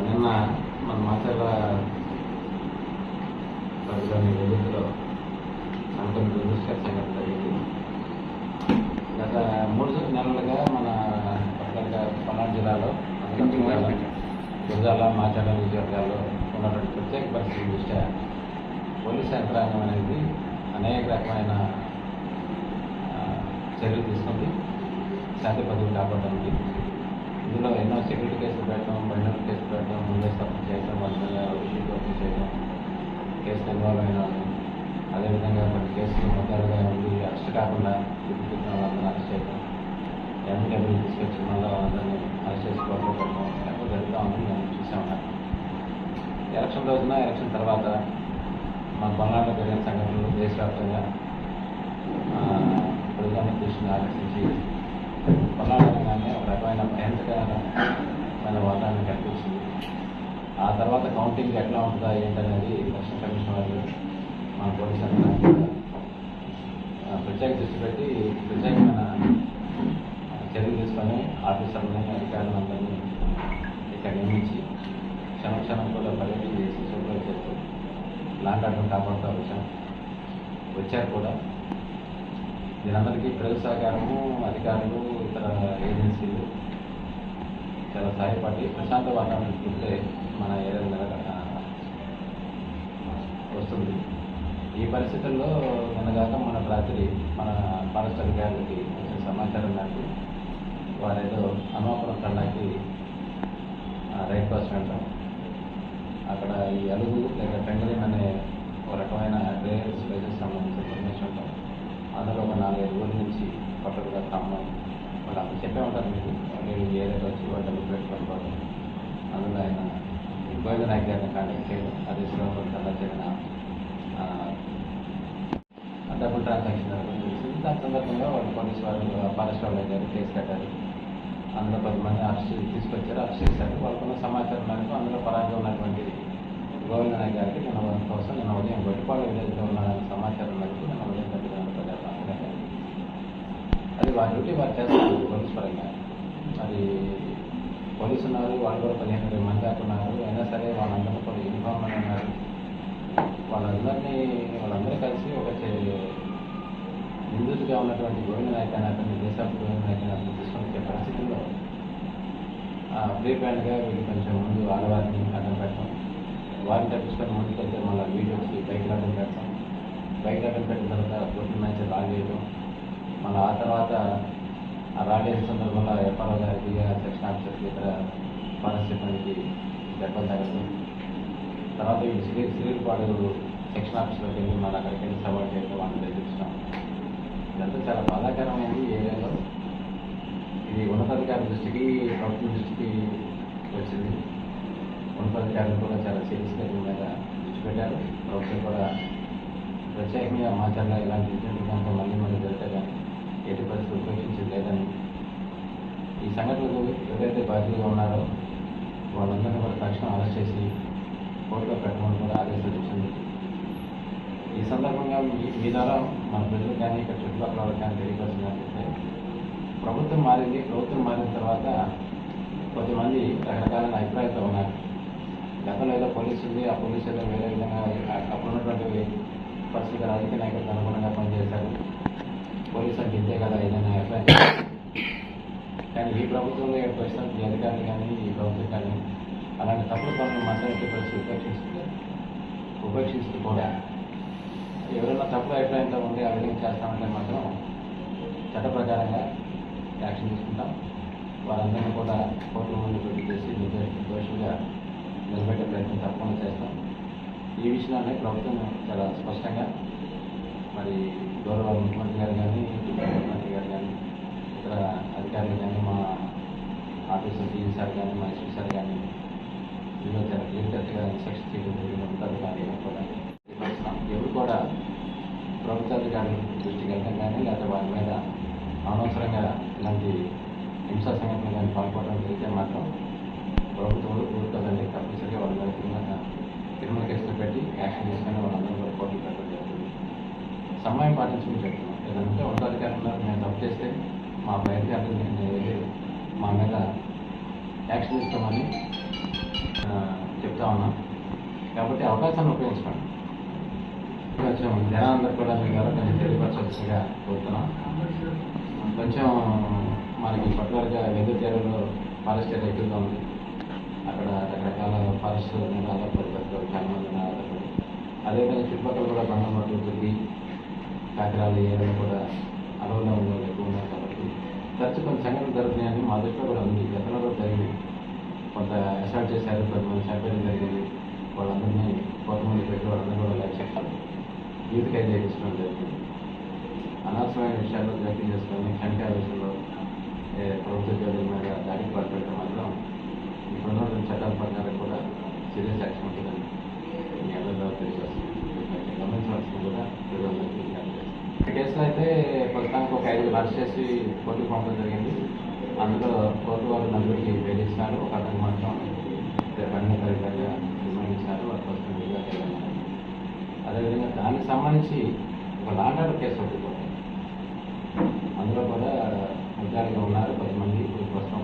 నిన్న మన మాచర్ల పరిశ్రమ ఎదుగులో అనుకున్న దురదృష్టకర గత మూడు నెలలుగా మన పల్నాడు జిల్లాలో గురజాల మాచర్ల నియోజకవర్గాల్లో ఉన్నటువంటి ప్రత్యేక పరిస్థితి దృష్ట్యా పోలీస్ యంత్రాంగం అనేది అనేక రకమైన చర్యలు తీసుకుంది. శాంతి పదవి కాపాడడానికి ఇందులో ఎన్నో సెక్యూరిటీ కేసులు పెట్టడం మైనర్ కేసులు పెట్టడం ముందే సపోర్ట్ చేయడం వాళ్ళ మీద విషయం చేయడం కేసులు ఇన్వాల్వ్ అయిన అదేవిధంగా కొన్ని కేసులు మొదలుగా ఉండి అరెస్ట్ కాకుండా చూపించిన వాళ్ళని అరెస్ట్ చేయడం ఎండబ్ల్యూ తీసుకొచ్చి మళ్ళీ వాళ్ళని అరెస్ట్ చేసి కోర్టులో పెట్టడం ఎక్కడ జరుగుతూ ఉంది మేము చూసా ఎలక్షన్ రోజున ఎలక్షన్ తర్వాత మా పల్నాడు జరిగిన సంఘటనలు దేశవ్యాప్తంగా ప్రజలను దృష్టిని ఆకర్షించి పల్నాడు ఒక రకమైన భయంకరమైన వాతావరణం కనిపించింది ఆ తర్వాత కౌంటింగ్ ఎట్లా ఉంటుందా ఏంటనేది ఎలక్షన్ కమిషన్ వాళ్ళు మన పోలీసు ప్రత్యేక దృష్టి పెట్టి ప్రత్యేకమైన చర్యలు తీసుకొని ఆఫీసర్లని అధికారులందరినీ ఇక్కడ నియమించి క్షణం క్షణం కూడా పర్యటన చేసి సూపర్వైజ్ చేస్తూ లాంటి కాపాడుతూ వచ్చాం. వచ్చారు కూడా. దీనందరికీ ప్రజల సహకారము అధికారులు ఇతర ఏజెన్సీలు చాలా సహాయపడి ప్రశాంత వాతావరణం చూస్తే మన ఏరియా వస్తుంది. ఈ పరిస్థితుల్లో నిన్నగాక మన రాత్రి మన ఫారెస్ట్ అధికారులకి వచ్చిన సమాచారం మేరకు వారేదో అన్నవపురం తండాకి రైట్ పాస్ వెళ్తాం. అక్కడ ఈ అలుగు లేక పెంగలిన్ అనే ఒక రకమైన రేర్ స్పేసెస్ పట్టుదల కొత్తగా ఖమ్మం వాళ్ళు అప్పుడు చెప్పే ఉంటారు మీకు వాళ్ళు ఈ ఏరియాలో వచ్చి వాళ్ళు డబ్బులు పెట్టుకొని అందులో ఆయన గోవింద నాయక్ గారిని కాంటాక్ట్ చేయడం అదే శ్రీరాముడు కల్లా జరిగిన ఆ, ట్రాన్సాక్షన్ జరగడం తెలిసింది దాని సందర్భంగా వాళ్ళు పోలీసు వాళ్ళు ఫారెస్ట్ వాళ్ళు గారు కేసు కట్టారు అందులో పది మంది అరెస్ట్ తీసుకొచ్చారు అరెస్ట్ చేశారు వాళ్ళకున్న సమాచారం మేరకు అందులో పరాగా ఉన్నటువంటి గోవిందనాయ్ గారికి నిన్న కోసం నిన్న ఉదయం గొట్టిపాడు విలేజ్లో ఉన్నారనే సమాచారం మేరకు నిన్న ఉదయం అది వారి డ్యూటీ వారు చేస్తారు పోలీస్ పరంగా మరి పోలీసు ఉన్నారు వాళ్ళు కూడా పదిహేను ఇరవై మంది దాకా ఉన్నారు. అయినా సరే వాళ్ళందరూ కూడా యూనిఫామ్ అని ఉన్నారు. వాళ్ళందరినీ వాళ్ళందరూ కలిసి ఒక చే- ఉన్నటువంటి గోవింద నాయక్ అనే అతన్ని దేశాపు గోవింద నాయక్ అనే అతన్ని తీసుకొని పరిస్థితుల్లో ప్రీ ప్లాన్గా వీళ్ళు కొంచెం ముందు ఆడవారిని అడ్డం పెట్టడం వారిని తప్పించుకొని ముందుకు వెళ్తే మళ్ళీ వీడియో వచ్చి బైక్ అడ్డం పెడతాం. బైక్ అడ్డం పెట్టిన తర్వాత పోటీ మ్యాచ్ రాగేయడం మళ్ళీ ఆ తర్వాత ఆ రాగేసిన సందర్భంలో ఎఫ్ఆర్ఓ గారికి సెక్షన్ ఆఫీసర్కి ఇతర ఫారెస్ట్ సిబ్బందికి దెబ్బలు తగలడం తర్వాత ఈ శ్రీ సిరిపాడు సెక్షన్ ఆఫీస్లోకి వెళ్ళి మళ్ళీ అక్కడికి వెళ్ళి సవాల్ చేయడం వాళ్ళని బెదిరించడం ఇదంతా చాలా బాధాకరమైనది ఏరియాలో. ఇది ఉన్నతాధికారుల దృష్టికి ప్రభుత్వం దృష్టికి వచ్చింది. ఉన్నతాధికారులు కూడా చాలా సీరియస్గా దీని మీద దృష్టి పెట్టారు. ప్రభుత్వం కూడా ప్రత్యేకంగా మాచర్ల ఇలాంటి ఇన్సిడెంట్ కనుక మళ్ళీ మళ్ళీ జరిగితే కానీ ఎట్టి పరిస్థితులు ఉపేక్షించేది లేదని ఈ సంఘటనలు ఎవరైతే బాధ్యులుగా ఉన్నారో వాళ్ళందరినీ కూడా తక్షణం అరెస్ట్ చేసి కోర్టులో పెట్టమని కూడా ఆదేశాలు ఇచ్చింది. ఈ సందర్భంగా మీ ద్వారా మన ప్రజలు కానీ ఇక్కడ చుట్టుపక్కల వాళ్ళకి కానీ తెలియపరిచినట్లయితే ప్రభుత్వం మారింది ప్రభుత్వం మారిన తర్వాత కొంతమంది రకరకాలైన అభిప్రాయాలతో ఉన్నారు. గతంలో ఏదో పోలీసు ఉంది ఆ పోలీసు ఏదో వేరే విధంగా ఆ- అప్పుడు ఉన్నటువంటి పరిస్థితి రాజకీయ నాయకులకు ప్రభుత్వంలో ఏడు పర్సెంట్ ఈ అధికారులు కానీ ఈ ప్రభుత్వం కానీ అలాంటి తప్పుడు పనులు మాట్లాడే పరిస్థితి ఉపేక్షిస్తుంది ఉపేక్షిస్తూ కూడా ఎవరైనా తప్పుడు అభిప్రాయంతో ఉండి ఆ విధంగా చేస్తామంటే మాత్రం చట్ట ప్రకారంగా యాక్షన్ తీసుకుంటాం. వారందరినీ కూడా కోర్టుల ముందు పెట్టి చేసి నిర్దోష దోషులుగా నిలబెట్టే ప్రయత్నం తప్పకుండా చేస్తాం. ఈ విషయాన్ని ప్రభుత్వం చాలా స్పష్టంగా మరి గౌరవ ముఖ్యమంత్రి గారు కానీ ముఖ్యమంత్రి గారు కానీ ఇతర అధికారులు కానీ మా ఆఫీసర్ టీవీ సార్ కానీ మా ఎస్పీ సార్ కానీ ఇందులో చాలా క్లియర్ ఇన్స్ట్రక్షన్ చేయడం జరిగిన ఉంటారు కానీ కూడా ఎవరు కూడా ప్రభుత్వ అధికారులు దృష్టికి వెళ్ళడం కానీ లేకపోతే వారి మీద అనవసరంగా ఇలాంటి హింసా సంఘటనలు కానీ పాల్పడడం జరిగితే మాత్రం ప్రభుత్వం కోరుకోదండి తప్పనిసరిగా వాళ్ళ మీద క్రిమినల్ క్రిమినల్ కేసులు పెట్టి యాక్షన్ తీసుకొని వాళ్ళందరూ కూడా కోర్టులు పెట్టడం జరుగుతుంది. సమయం పాటించమని చెప్తున్నాం. ఏదంటే ఉన్నతాధికారులు ఉన్నారు మేము తప్పు చేస్తే మా పై అధికారులు నేను ఏది మా మీద యాక్షన్ ఇస్తామని చెప్తా ఉన్నాం. కాబట్టి అవకాశాన్ని ఉపయోగించుకోండి. కొంచెం జనాలందరూ కూడా మీ ద్వారా కొంచెం తెలియపరచవలసిగా కోరుతున్నాం. కొంచెం మనకి ఇప్పటివరకు వెదురు తీరులో ఫారెస్ట్ ఏరియా ఎక్కువగా ఉంది. అక్కడ రకరకాల ఫారెస్ట్ మీద ఆధారపడి బతుకుతారు చాలా మంది మీద ఆధారపడి అదేవిధంగా చుట్టుపక్కల కూడా బండమట్టు దుబ్బి కాకరాలు ఏమైనా కూడా తరచు సంఘటన సంఘటనలు జరుగుతున్నాయని మా దృష్టిలో కూడా ఉంది. గతంలో కూడా జరిగింది. కొంత అసాల్ట్ చేశారు కొంతమంది చంపేయడం జరిగింది. వాళ్ళందరినీ కొంతమంది పెట్టి వాళ్ళందరూ కూడా లైఫ్ సెక్షన్ యూత్ అయితే చేయించడం జరిగింది. అనవసరమైన విషయాల్లో జోక్యం చేసుకొని చంపే విషయంలో ప్రభుత్వ ఉద్యోగుల మీద దాడికి పాల్పడటం మాత్రం ఇప్పుడున్న చట్టాల ప్రకారం కూడా సీరియస్ యాక్షన్ ఉంటుందని మీ అందరిలో తెలియజేస్తుంది గమనించవలసింది కూడా ప్రజలందరికీ. కేసులో అయితే ప్రస్తుతానికి ఒక ఐదుగురు అరెస్ట్ చేసి కోర్టుకు పంపడం జరిగింది. అందులో కోర్టు వాళ్ళు నలుగురికి బెయిల్ ఒక అతను మాత్రం పన్నెండు కరెక్ట్గా రిమాండ్ ఇచ్చినారు ప్రస్తుతం విడుదల అదేవిధంగా దానికి సంబంధించి ఒక లాండర్ కేసు ఒకటి అందులో కూడా ముఖ్యంగా ఉన్నారు కొంతమంది. ఇప్పుడు ప్రస్తుతం